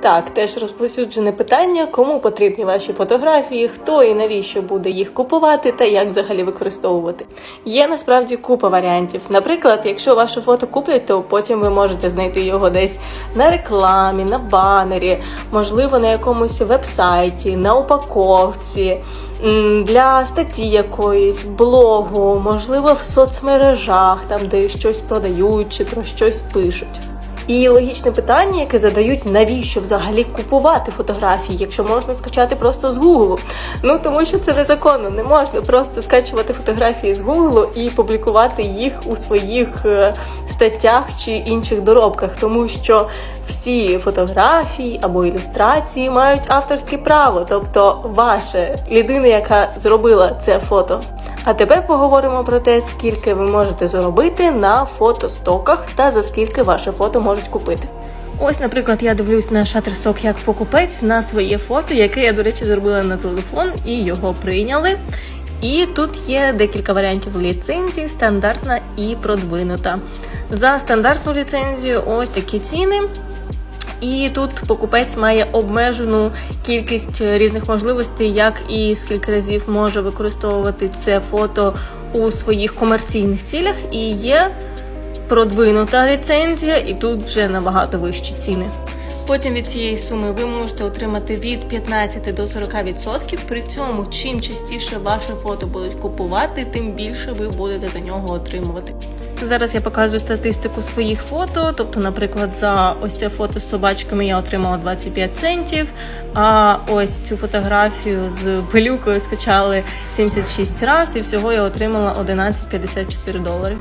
Так, теж розповсюджене питання, кому потрібні ваші фотографії, хто і навіщо буде їх купувати та як взагалі використовувати. Є насправді купа варіантів. Наприклад, якщо ваше фото куплять, то потім ви можете знайти його десь на рекламі, на банері, можливо, на якомусь вебсайті, на упаковці, для статті якоїсь, блогу, можливо, в соцмережах, там де щось продають чи про щось пишуть. І логічне питання, яке задають, навіщо взагалі купувати фотографії, якщо можна скачати просто з Гуглу. Ну тому що це незаконно, не можна просто скачувати фотографії з Гуглу і публікувати їх у своїх е, статтях чи інших доробках, тому що всі фотографії або ілюстрації мають авторське право, тобто ваша людина, яка зробила це фото. А тепер поговоримо про те, скільки ви можете заробити на фотостоках та за скільки ваше фото можуть купити. Ось, наприклад, я дивлюсь на Shutterstock як покупець на своє фото, яке я, до речі, зробила на телефон і його прийняли. І тут є декілька варіантів ліцензії, стандартна і продвинута. За стандартну ліцензію ось такі ціни. І тут покупець має обмежену кількість різних можливостей, як і скільки разів може використовувати це фото у своїх комерційних цілях. І є продвинута ліцензія, і тут вже набагато вищі ціни. Потім від цієї суми ви можете отримати від 15 до 40%. При цьому, чим частіше ваше фото будуть купувати, тим більше ви будете за нього отримувати. Зараз я показую статистику своїх фото. Тобто, наприклад, за ось це фото з собачками я отримала 25 центів. А ось цю фотографію з пилюкою скачали 76 разів, і всього я отримала 11,54 долари.